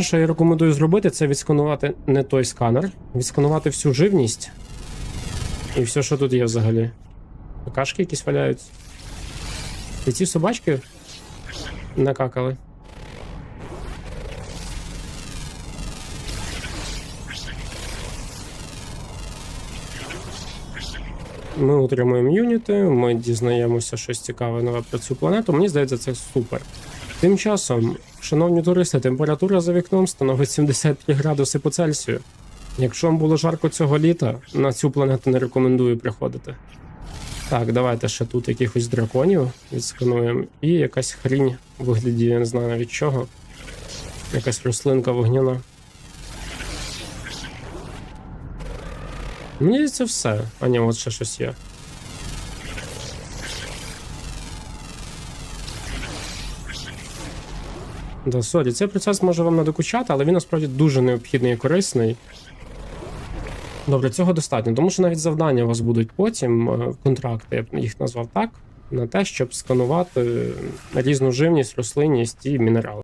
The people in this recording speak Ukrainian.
Що я рекомендую зробити, це відсканувати не той сканер, відсканувати всю живність і все, що тут є взагалі. Какашки якісь валяються. І ці собачки накакали. Ми отримуємо юніти, ми дізнаємося щось цікаве нове про цю планету. Мені здається, це супер. Тим часом, шановні туристи, температура за вікном становить 73 градуси по Цельсію. Якщо вам було жарко цього літа, на цю планету не рекомендую приходити. Так, давайте ще тут якихось драконів відскануємо. І якась хрінь у вигляді, я не знаю навіть чого. Якась рослинка вогняна. Мені здається, все. А ні, от ще щось є. Да, сорі, цей процес може вам надокучати, але він насправді дуже необхідний і корисний. Добре, цього достатньо, тому що навіть завдання у вас будуть потім, е, контракти, я б їх назвав так, на те, щоб сканувати різну живність, рослинність і мінерали.